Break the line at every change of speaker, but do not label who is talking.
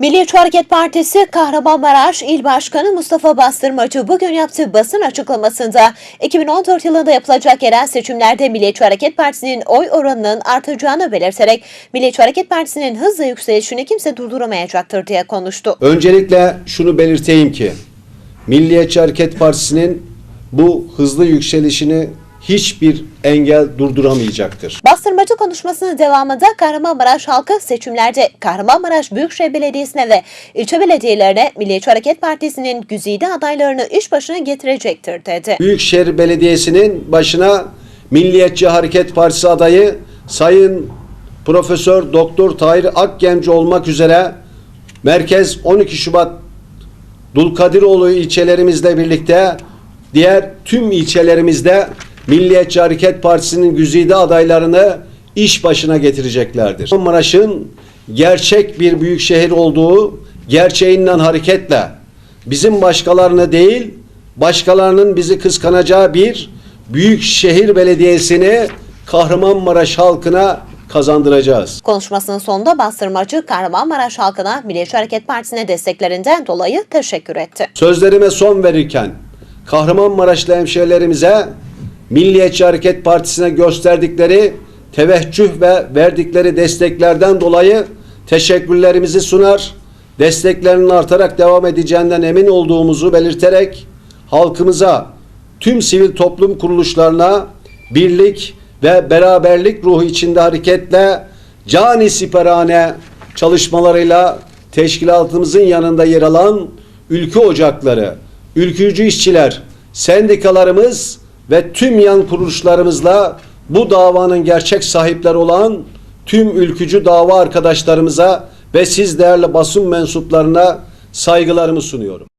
Milliyetçi Hareket Partisi Kahramanmaraş İl Başkanı Mustafa Bastırmacı bugün yaptığı basın açıklamasında 2014 yılında yapılacak yerel seçimlerde Milliyetçi Hareket Partisi'nin oy oranının artacağını belirterek Milliyetçi Hareket Partisi'nin hızla yükselişini kimse durduramayacaktır diye konuştu.
Öncelikle şunu belirteyim ki Milliyetçi Hareket Partisi'nin bu hızlı yükselişini hiçbir engel durduramayacaktır.
Bastırmacı konuşmasının devamında Kahramanmaraş halkı seçimlerde Kahramanmaraş Büyükşehir Belediyesi'ne ve ilçe belediyelerine Milliyetçi Hareket Partisi'nin güzide adaylarını iş başına getirecektir dedi.
Büyükşehir Belediyesi'nin başına Milliyetçi Hareket Partisi adayı Sayın Profesör Doktor Tahir Akgemci olmak üzere merkez 12 Şubat Dulkadiroğlu ilçelerimizle birlikte diğer tüm ilçelerimizde Milliyetçi Hareket Partisi'nin güzide adaylarını iş başına getireceklerdir. Maraş'ın gerçek bir büyük şehir olduğu gerçeğinden hareketle bizim başkalarını değil başkalarının bizi kıskanacağı bir büyük şehir belediyesini Kahramanmaraş halkına kazandıracağız.
Konuşmasının sonunda Bastırmacı Kahramanmaraş halkına Milliyetçi Hareket Partisi'ne desteklerinden dolayı teşekkür etti.
Sözlerime son verirken Kahramanmaraşlı hemşehrilerimize Milliyetçi Hareket Partisi'ne gösterdikleri teveccüh ve verdikleri desteklerden dolayı teşekkürlerimizi sunar, desteklerinin artarak devam edeceğinden emin olduğumuzu belirterek halkımıza, tüm sivil toplum kuruluşlarına birlik ve beraberlik ruhu içinde hareketle cani siperhane çalışmalarıyla teşkilatımızın yanında yer alan ülke ocakları, ülkücü işçiler, sendikalarımız ve tüm yan kuruluşlarımızla bu davanın gerçek sahipleri olan tüm ülkücü dava arkadaşlarımıza ve siz değerli basın mensuplarına saygılarımı sunuyorum.